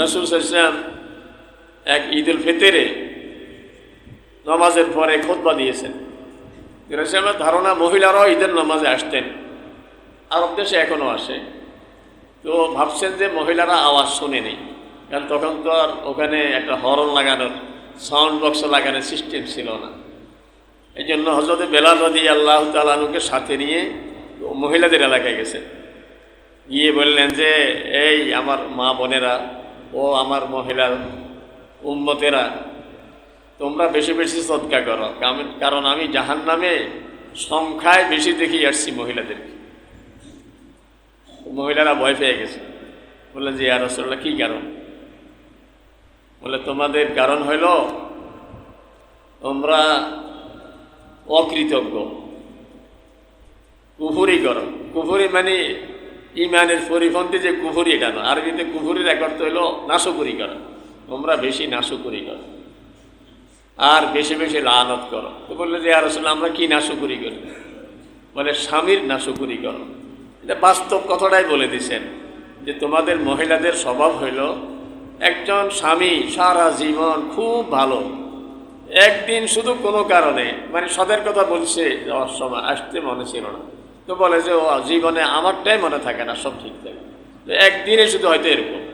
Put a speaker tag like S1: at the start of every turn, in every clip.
S1: রসুল ইসলাম এক ঈদ উল ফিতরে নামাজের পরে খোদবা দিয়েছেন। রসুলের ধারণা, মহিলারাও ঈদের নামাজে আসতেন আরব দেশে এখনও আসে। তো ভাবছেন যে মহিলারা আওয়াজ শোনেনি কারণ তখন তো আর ওখানে একটা হরন লাগানোর, সাউন্ড বক্স লাগানোর সিস্টেম ছিল না। এই জন্য হজরত বেলাল রদি আল্লাহ তালুকে সাথে নিয়ে মহিলাদের এলাকায় গেছেন। গিয়ে বললেন যে, এই আমার মা বোনেরা ও আমার মহিলা উন্মতেরা তোমরা বেশি বেশি সৎকা করো। কারণ আমি জাহান নামে সংখ্যায় বেশি দেখি আসছি মহিলাদেরকে। মহিলারা ভয় পেয়ে গেছে। বললেন যে আর রসল্লাহ কী কারণ? বলে তোমাদের কারণ হইল তোমরা অকৃতজ্ঞ। কুফুরি করো কুফুরি মানে ইমানের পরিপন্থী যে কুফুরি, এটা না। আরবিতে কুফুরির এক অর্থ হইল নাশকুরি করো। তোমরা বেশি নাশকুরি করো। আর বেশি বেশি লানত করো। তো বললে যে আর আসলে আমরা কি নাশকুরি করি? বলে, স্বামীর নাশকুরি করো। এটা বাস্তব কথাটাই বলে দিছেন যে, তোমাদের মহিলাদের স্বভাব হইল, একজন স্বামী সারা জীবন খুব ভালো। একদিন শুধু কোনো কারণে মানে সদের কথা বলছে, যাওয়ার সময়, আসতে মনে ছিল না। তো বলে যে, ও, জীবনে আমারটাই মনে থাকে না সব ঠিক থাকে। তো একদিনে শুধু হয়তো এরকম।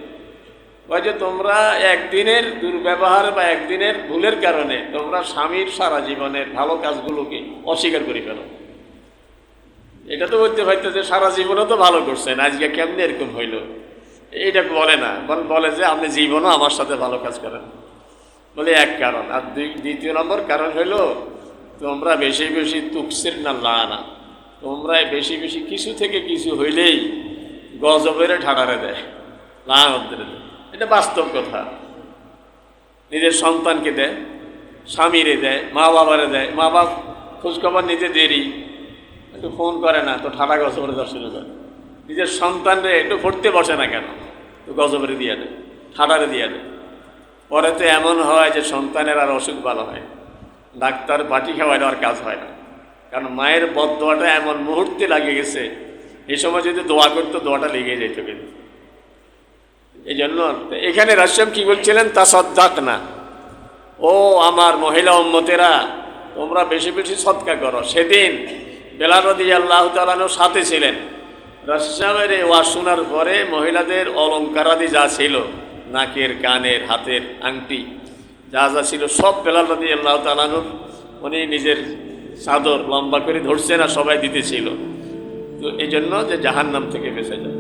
S1: যে তোমরা একদিনের দুর্ব্যবহার বা একদিনের ভুলের কারণে তোমরা স্বামীর সারা জীবনের ভালো কাজগুলোকে অস্বীকার করে ফেলো। এটা তো বলতে হয়তো যে সারা জীবনও তো ভালো করছেন আজকে কেমনি এরকম হইল? এটা বলে না বল- যে, আপনি জীবনও আমার সাথে ভালো কাজ করেন। বলে এক কারণ। আর দ্বিতীয় নম্বর কারণ হইল, তোমরা বেশি বেশি তুকসির না, লানা। তোমরা বেশি বেশি কিছু থেকে কিছু হইলেই গজবের ঠাড়ারে দেয়। লানদের দেয়। এটা বাস্তব কথা। নিজের সন্তানকে দেয়, স্বামীরে দেয়, মা বাবারে দেয়। মা বাপ খোঁজখবর নিতে দেরি, একটু ফোন করে না, তো ঠাটা গজবরে শুরু করে নিজের সন্তানরে একটু পড়তে বসে না কেন? তো গজবরে দিয়ে দেয়, ঠাটারে দিয়ে দেয়। পরে তো এমন হয় যে সন্তানের আর অসুখ ভালো হয় ডাক্তার বাটি খাওয়াইলে আর কাজ হয় না। কারণ মায়ের বদ দোয়াটা এমন মুহূর্তে লাগে গেছে। এই সময় যদি দোয়া করতো, দোয়াটা লেগে যেত কিন্তু। এই জন্য এখানে রাশিয়াম কি বলছিলেন? তা সদ্দাক না ও আমার মহিলা উম্মতেরা, তোমরা বেশি বেশি সৎকা করো। সেদিন বেলারদি আল্লাহ তালানোর সাথে ছিলেন। রাশিয়ামের এই ওয়াজ শোনার পরে মহিলাদের অলঙ্কারাদি যা ছিল, নাকের, কানের, হাতের, আংটি, যা যা ছিল, সব বেলাল রদি আল্লাহ তালানুর উনি নিজের চাদর লম্বা করে ধরছে না, সবাই দিতেছিল। তো এই জন্য যে জাহান্নাম থেকে বেঁচে যায়।